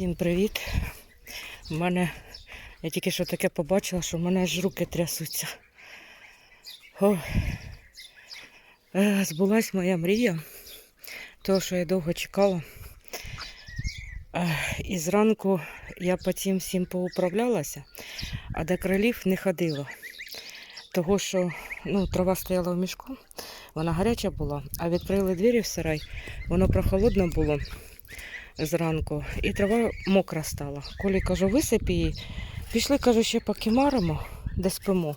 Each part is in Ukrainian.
Всім привіт. У мене я тільки що таке побачила, що в мене аж руки трясуться. О, е, збулась моя мрія, того, що я довго чекала. Е, І зранку я по цим всім поуправлялася, а до кролів не ходила. Того, що ну, трава стояла в мішку, вона гаряча була, а відкрили двері в сарай, воно прохолодно було зранку, і трава мокра стала. Колі кажу, висип її. Пішли, кажу, ще покимаримо, де спимо.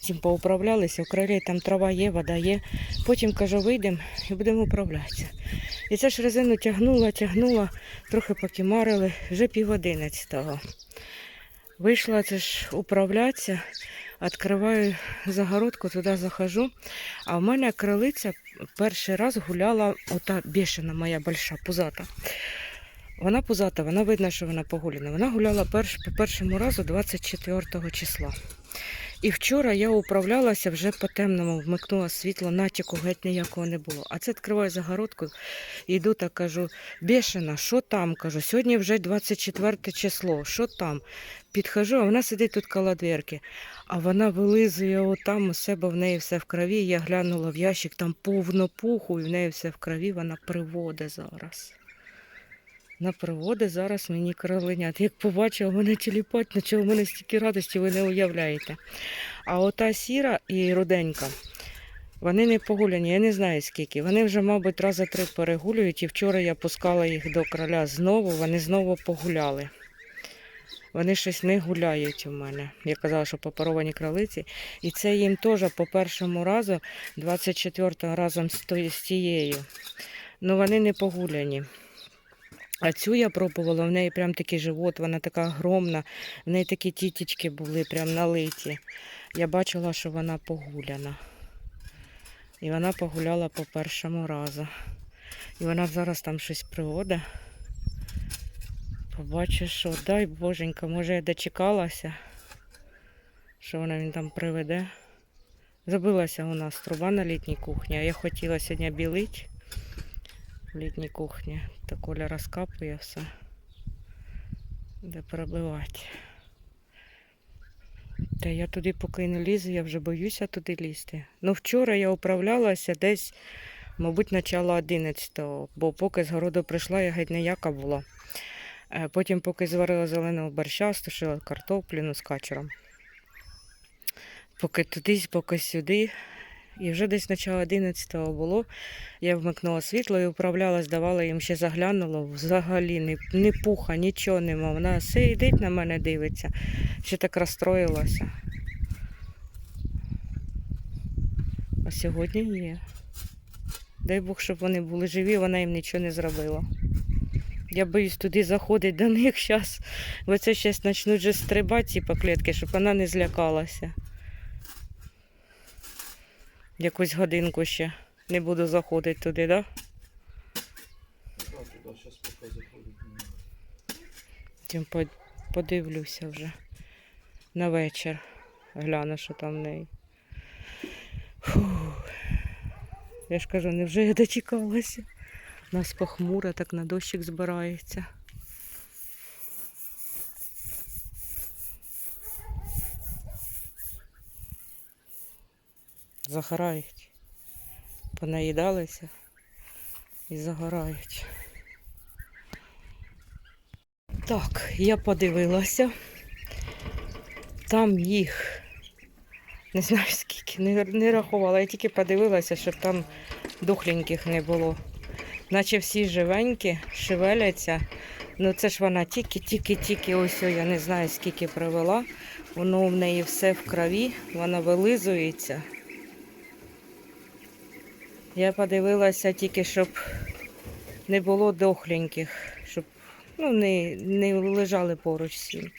Цим поуправлялися, в крилі там трава є, вода є. Потім кажу, вийдемо і будемо управлятися. І це ж резину тягнула, тягнула, трохи покимарили, вже пів одинадцятого. Вийшла це ж управлятися, відкриваю загородку, туди захожу. А в мене крилиця перший раз гуляла, ота бішена моя больша пузата. Вона пузата, вона видно, що вона погуляна. Вона гуляла перш, по першому разу 24 числа. І вчора я управлялася вже по темному, вмикнула світло, натяку геть ніякого не було. А це відкриваю загородку йду та кажу, бешена, що там? Кажу, сьогодні вже 24 число, що там? Підхожу, а вона сидить тут коло дверки, а вона вилизує отам у себе в неї все в крові. Я глянула в ящик, там повно пуху, і в неї все в крові, вона приводе зараз. На приводи зараз мені кроленят. Як побачила, мене тіліпать, почала в мене стільки радості, ви не уявляєте. А ота сіра і руденька, вони не погуляні, я не знаю скільки. Вони вже, мабуть, рази три перегулюють, і вчора я пускала їх до кроля знову, вони знову погуляли. Вони щось не гуляють у мене. Я казала, що попаровані кролиці. І це їм теж по першому разу, 24-го разом з тією. Ну вони не погуляні. А цю я пробувала, в неї прям такий живот, вона така огромна, в неї такі тітічки були, прям налиті. Я бачила, що вона погуляна. І вона погуляла по першому разу. І вона зараз там щось приводить. Побачу, що дай боженька, може я дочекалася, що вона він там приведе. Забилася у нас труба на літній кухні, а я хотіла сьогодні білити в літній кухні. Та Коля розкапує все. Де пробивати. Та я туди поки не лізу, я вже боюся туди лізти. Ну вчора я управлялася десь, мабуть, начало 11-го, бо поки з городу прийшла, я геть ніяка була. Е, Потім, поки зварила зеленого борща, стушила картоплю ну, з качером. Поки туди, поки сюди. І вже десь начало 11-го було. Я вмикнула світло і управляла, здавала їм ще заглянула. Взагалі ні, ні пуха, нічого нема. Вона сидить на мене дивиться. Ще так розстроїлася. А сьогодні є. Дай Бог, щоб вони були живі, вона їм нічого не зробила. Я боюсь туди заходити до них зараз, бо це зараз почнуть вже стрибати ці по клітки, щоб вона не злякалася. Якусь годинку ще не буду заходити туди, так? Да? Потім подивлюся вже на вечір. Гляну, що там в неї. Фух. Я ж кажу, невже я дочекалася? У нас похмуро, так на дощик збирається. Загорають. Понаїдалися і загорають. Так, я подивилася. Там їх не знаю скільки, не, не рахувала. Я тільки подивилася, щоб там духленьких не було. Наче всі живенькі, шевеляться. Ну це ж вона тільки-тільки-тільки ось я не знаю скільки привела. Воно в неї все в крові, вона вилизується. Я подивилася тільки, щоб не було дохленьких, щоб ну, не, не лежали поруч всі.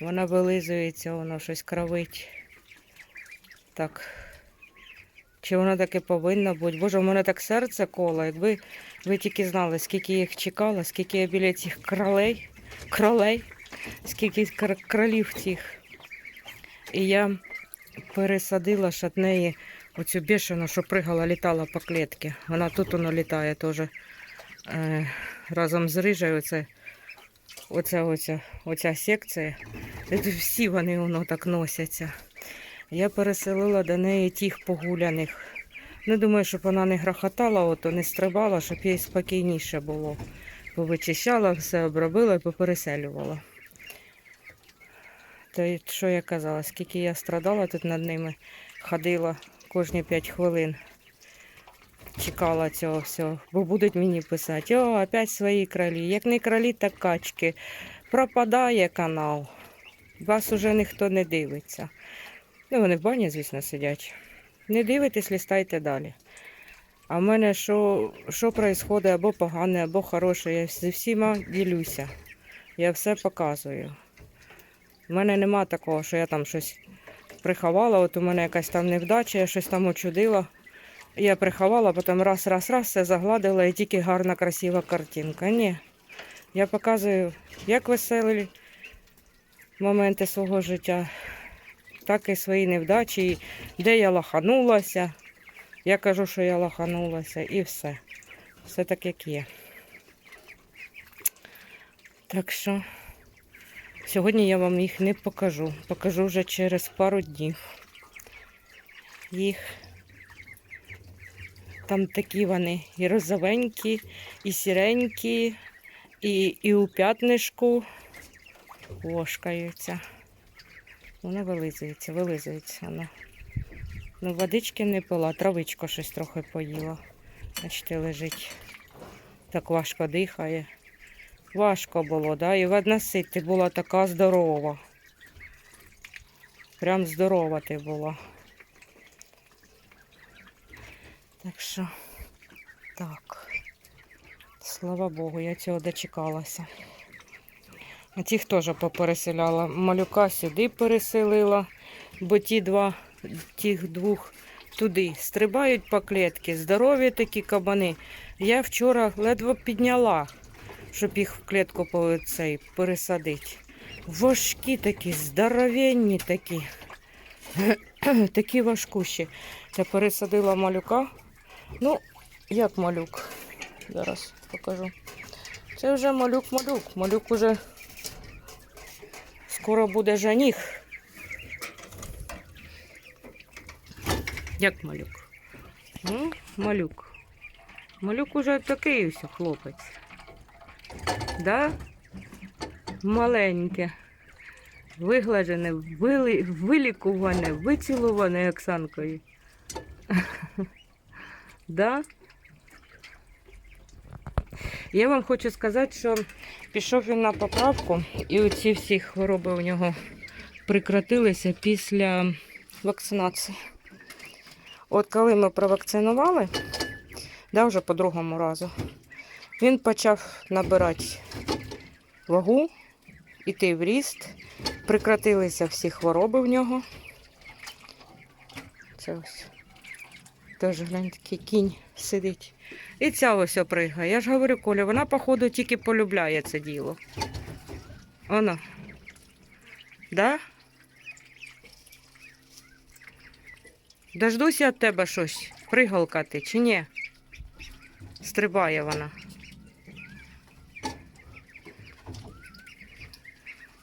Вона вилизується, воно щось кровить. Так. Чи воно таке повинно бути? Боже, у мене так серце коло. Якби ви тільки знали, скільки їх чекала, скільки я біля цих кролей, кролей, скільки кр- кролів цих. І я пересадила ж від неї оцю бешену, що пригала, літала по клітці. Вона тут воно літає теж. Е, разом з рижею це оця, оця, оця секція. Тут всі вони воно так носяться. Я переселила до неї тих погуляних. Не думаю, щоб вона не грохотала, ото не стрибала, щоб їй спокійніше було. Повичищала, все обробила і попереселювала. Й що я казала, скільки я страдала тут над ними, ходила кожні 5 хвилин. Чекала цього всього, бо будуть мені писати, о, опять свої кролі. Як не кролі, так качки. Пропадає канал. Вас уже ніхто не дивиться. Ну, вони в бані, звісно, сидять. Не дивитесь, лістайте далі. А в мене що, що відбувається або погане, або хороше, я зі всіма ділюся. Я все показую. У мене нема такого, що я там щось приховала, от у мене якась там невдача, я щось там очудила. Я приховала, потім раз, раз, раз, все загладила і тільки гарна, красива картинка. Ні. Я показую як веселі моменти свого життя, так і свої невдачі, де я лаханулася. Я кажу, що я лаханулася, і все. Все так, як є. Так що сьогодні я вам їх не покажу. Покажу вже через пару днів. Їх там такі вони і розовенькі, і сіренькі, і, і у п'ятнишку вошкаються. Воно вилизується, вилизується воно. Ну, водички не пила, травичко щось трохи поїла. Бачите, лежить. Так важко дихає. Важко було, да? І видно сить, ти була така здорова. Прям здорова ти була. Так що, так. Слава Богу, я цього дочекалася. А тих теж попереселяла. Малюка сюди переселила, бо ті два, тих двох туди стрибають по клітки, здорові такі кабани. Я вчора ледве підняла, щоб їх в клітку цей пересадити. Важкі такі, здоровенні такі. такі важкущі. Я пересадила малюка. Ну, як малюк. Зараз покажу. Це вже малюк-малюк. Малюк уже скоро буде жаніх. Як малюк? Ну, малюк. Малюк уже такий ось хлопець. Да? Маленьке. Вигладжене, вили, вилікуване, вицілуване Оксанкою. Да? Я вам хочу сказати, що пішов він на поправку, і оці всі хвороби у нього прекратилися після вакцинації. От коли ми провакцинували, да, вже по другому разу, він почав набирати вагу, іти в ріст, прекратилися всі хвороби в нього. Це ось. Теж глянь, такий кінь сидить. І ця ось пригає. Я ж говорю, Коля, вона, походу, тільки полюбляє це діло. Вона. Да? Дождуся від тебе щось. Пригалка ти чи ні? Стрибає вона.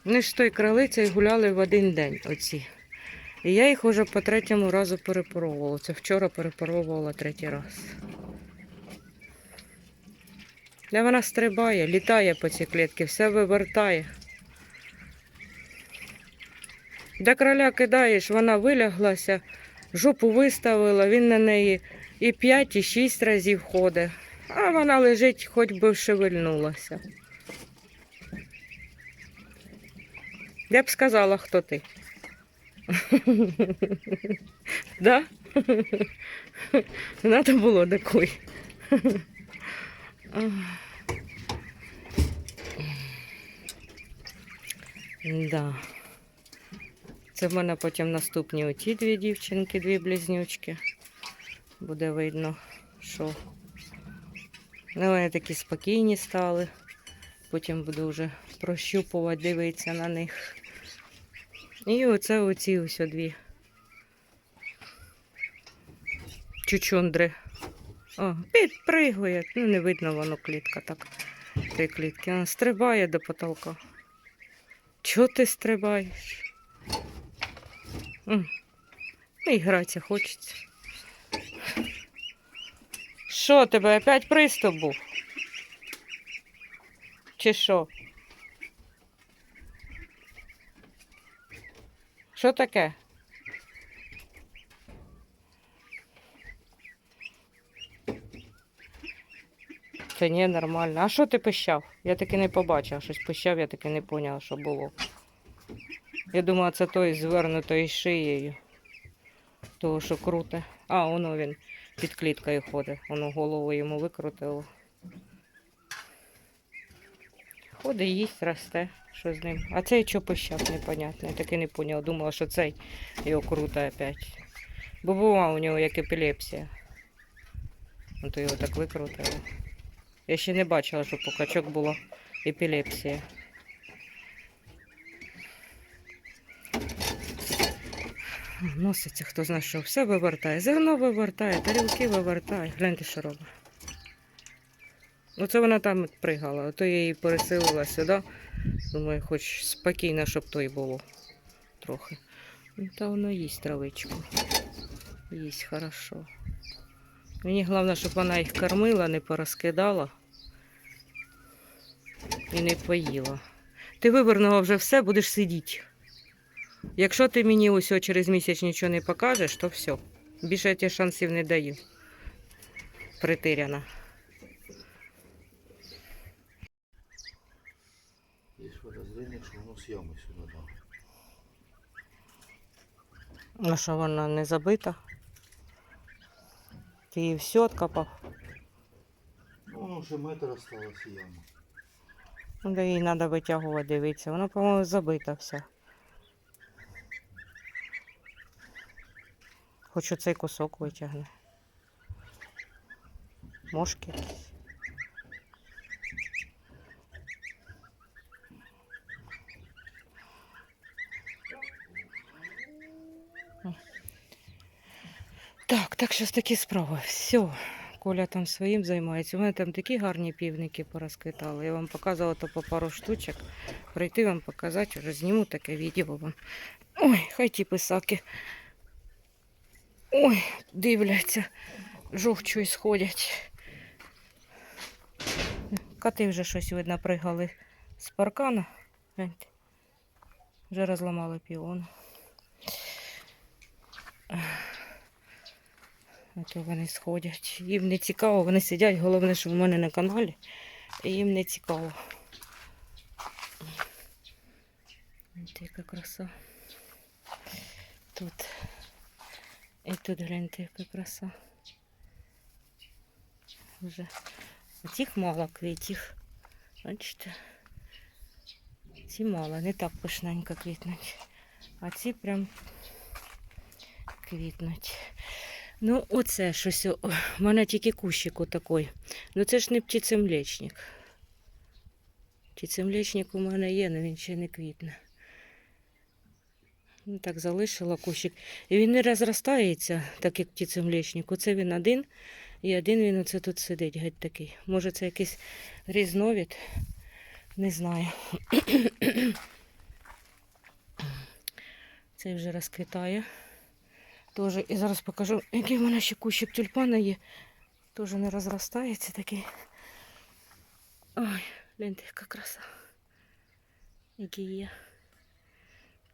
Вони ж той кралицею гуляли в один день оці. І я їх уже по третьому разу перепаровувала. Це вчора перепаровувала третій раз. Де вона стрибає, літає по цій клітці, все вивертає. Де кроля кидаєш, вона виляглася, жопу виставила, він на неї і п'ять, і шість разів ходить. А вона лежить, хоч би шевельнулася. Я б сказала, хто ти. Да? Надо було такой. Да. Це в мене потім наступні оті дві дівчинки, дві близнючки. Буде видно, що ну, вони такі спокійні стали. Потім буду вже прощупувати, дивитися на них. І оце оці ось дві. Чучундри. О, підпригує. Ну, не видно воно клітка так. тої клітки. Вона стрибає до потолка. Чого ти стрибаєш? Ну, і гратися хочеться. Що тебе опять приступ був? Чи що? Що таке? Та ні, нормально. А що ти пищав? Я таки не побачив. Щось пищав, я таки не поняла, що було. Я думала, це той звернутою шиєю. Того, що круте. А, воно він під кліткою ходить. Воно голову йому викрутило. Ходить, їсть, росте. Що з ним? А цей що пищав, непонятно. Я таки не поняла. Думала, що цей його круто опять. Бо була у нього як епілепсія. Ну, то його так викрутило. Я ще не бачила, що у качок була епілепсія. Носиться, хто знає, що все вивертає. Зерно вивертає, тарілки вивертає. Гляньте, що робить. Оце вона там пригала, а то я її переселила сюди. Думаю, хоч спокійно, щоб то й було трохи. Ну, Та воно їсть травичку. Їсть хорошо. Мені головне, щоб вона їх кормила, не порозкидала і не поїла. Ти вивернула вже все, будеш сидіти. Якщо ти мені ось через місяць нічого не покажеш, то все. Більше я тебе шансів не даю. Притиряна. Є подозрение, що воно з ями сюди дав. А що вона не забита? Ти її все откопав? Ну, вже метр осталось яма. Ну, да їй треба витягувати, дивитися. Вона, по-моєму, забита вся. Хочу цей кусок витягне. Мошки. Так, так щось такі справи. Все. Коля там своїм займається. У мене там такі гарні півники порозквітали. Я вам показувала то по пару штучок. Прийти вам показати, вже зніму таке відео вам. Ой, хай ті писаки. Ой, дивляться, жовчу сходять. Коти вже щось видно пригали з паркана. Вже розламали піон. Ото вони сходять. Їм не цікаво, вони сидять, головне, що в мене на каналі. І їм не цікаво. Ось яка краса. Тут. І тут гляньте, яка краса. Вже. А мало квітів. Бачите? Ці мало, не так пишненько квітнуть. А ці прям квітнуть. Ну, оце щось. В мене тільки кущик отакий. Ну це ж не птицемлечник. Птицемлечник у мене є, але він ще не квітне. Ну, так залишила кущик. І він не розростається, так як птицемлечник. Оце він один, і один він оце тут сидить, геть такий. Може це якийсь різновид, не знаю. Цей вже розквітає. Тоже. І зараз покажу, який в мене ще кущик тюльпана є. Теж не розростається такий. Ой, гляньте, яка краса. Які є.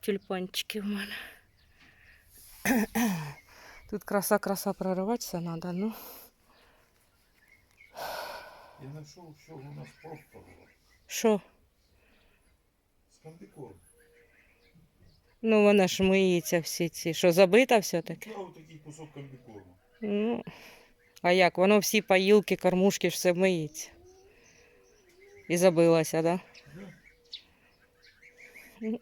Тюльпанчики в мене. Тут краса-краса прориватися треба, ну. Я знайшов, що у нас просто було. Що? З кандикорм. Ну вона ж миється всі ці. Що, забита все-таки? Я отакий кусок комбікорму. Ну, а як? Воно всі поїлки, кормушки, ж все миється. І забилася, так? Да? Ну.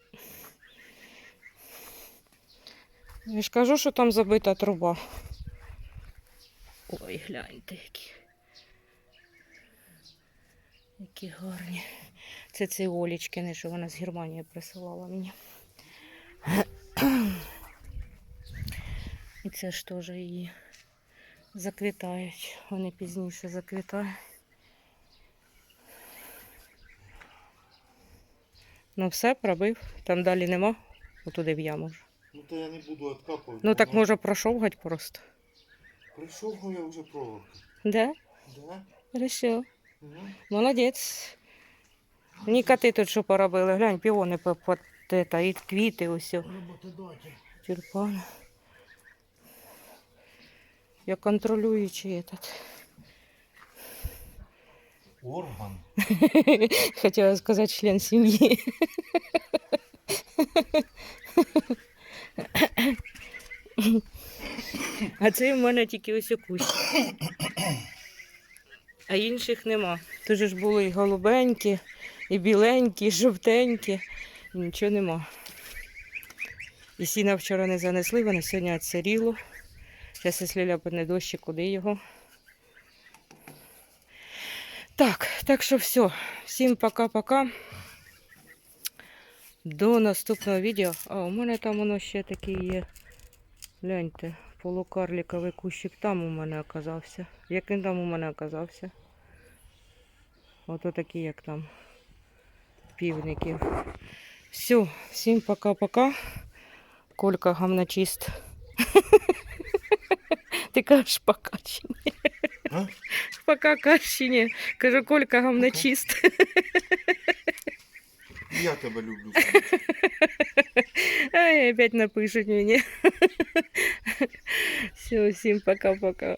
Я ж кажу, що там забита труба. Ой, гляньте, які. Які гарні. Це ці Олічкини, що вона з Германії присилала мені. І це ж теж її заквітають. Вони пізніше заквітають. Ну все, пробив. Там далі нема. Отуди в яму вже. Ну то я не буду откапувати. Ну так може прошовгать просто. Прийшов ну, я вже проволоку. Да? Да? Хорошо. Угу. Молодець. Ні коти тут що поробили. Глянь, піони те, та, і квіти. Роботодатель. Тюльпани. Я контролюючий этот. Орган. Хотіла сказати член сім'ї. А це в мене тільки ось кущ. А інших нема. Тут ж були і голубенькі, і біленькі, і жовтенькі. Нічого нема. І сіна вчора не занесли, вони сьогодні відсиріло. Зараз, якщо ляпне дощ, куди його. Так, так що все. Всім пока-пока. До наступного відео. А, у мене там воно ще такий є. Гляньте, полукарліковий кущик там у мене оказався. Як він там у мене оказався? Ото такі, як там. Півників. Все, всім пока-пока. Колька гамночист. Ти кажеш пока чи ні? А? Пока кажеш чи ні? Кажу, Колька гамночист. Я тебе люблю. Ай, опять напишуть мені. Все, всім пока-пока.